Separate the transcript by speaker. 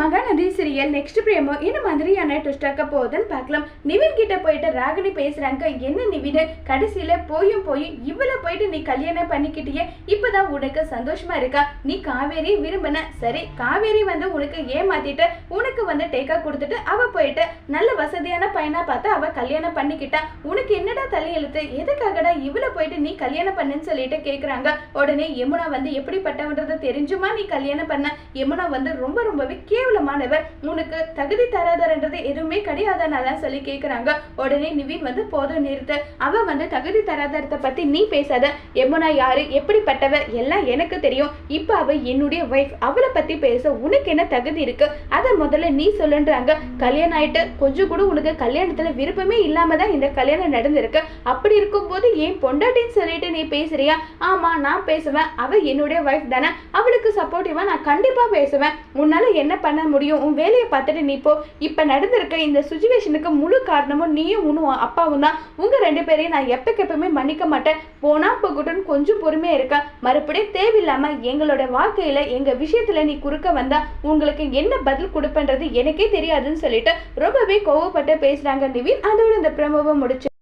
Speaker 1: Mahanadi serial next பிரேமோ என்ன மாதிரியான ட்விஸ்டாக்க போகுதுன்னு பார்க்கலாம். நிவின் கிட்ட போயிட்டு ராகினி பேசுறாங்க என்ன நிவின் கடைசியில போயும் போய் இவ்வளவு போயிட்டு நீ கல்யாணம் பண்ணிக்கிட்டியே இப்பதான் உனக்கு சந்தோஷமா இருக்கா? நீ காவேரி விரும்பின. சரி காவேரி வந்து உனக்கு ஏமாத்திட்டு உனக்கு வந்து டேக்கா கொடுத்துட்டு அவ போயிட்டு நல்ல வசதியான பையனா பார்த்து அவ கல்யாணம் பண்ணிக்கிட்டா. உனக்கு என்னடா தலையெழுத்து? எதுக்காகடா இவ்வளவு போயிட்டு நீ கல்யாணம் பண்ணுன்னு சொல்லிட்டு கேக்குறாங்க. உடனே யமுனா வந்து எப்படிப்பட்டவன்றதை தெரிஞ்சுமா நீ கல்யாணம் பண்ண? யமுனா வந்து ரொம்ப ரொம்பவே கே கேவலமானவர் உனக்கு தகுதி தராதரன்றது எதுவுமே கிடையாதனால சொல்லி கேக்குறாங்க. உடனே நிவின் வந்து போதும் நிறுத்து அவ வந்து தகுதி தராதரத்தை பத்தி நீ பேசாத. யமுனா யாரு எப்படிப்பட்டவ எல்லாம் எனக்கு தெரியும். இப்ப அவ என்னுடைய ஒய்ஃப் அவளை பத்தி பேச உனக்கு என்ன தகுதி இருக்கு? அதை முதல்ல நீ சொல்லுன்றாங்க. கல்யாணம் ஆயிட்டு கொஞ்சம் கூட உனக்கு கல்யாணத்துல விருப்பமே இல்லாம தான் இந்த கல்யாணம் நடந்திருக்கு. அப்படி இருக்கும்போது ஏன் பொண்டாட்டின்னு சொல்லிட்டு நீ பேசுறியா? ஆமா நான் பேசுவேன். அவ என்னுடைய ஒய்ஃப் தானே. அவளுக்கு சப்போர்ட்டிவா நான் கண்டிப்பா பேசுவேன். உன்னால என்ன பண்ண முடியும். உன் வேலையை பார்த்துட்டு நீ போ. இப்ப நடந்திருக்க இந்த சுச்சுவேஷனுக்கு முழு காரணமும் நீயும் உன்னும் அப்பாவும் தான். உங்க ரெண்டு பேரையும் நான் எப்பக்கு எப்பவுமே மன்னிக்க மாட்டேன். போனா போகட்டும்னு கொஞ்சம் பொறுமையா இருக்க. மறுபடியும் தேவையில்லாம எங்களோட வாழ்க்கையில எங்க விஷயத்துல நீ குறுக்க வந்தா உங்களுக்கு என்ன பதில் கொடுப்பன்றது எனக்கே தெரியாதுன்னு சொல்லிட்டு ரொம்பவே கோவப்பட்டு பேசுறாங்க நிவின். அதோட இந்த பிரமோவை முடிச்சு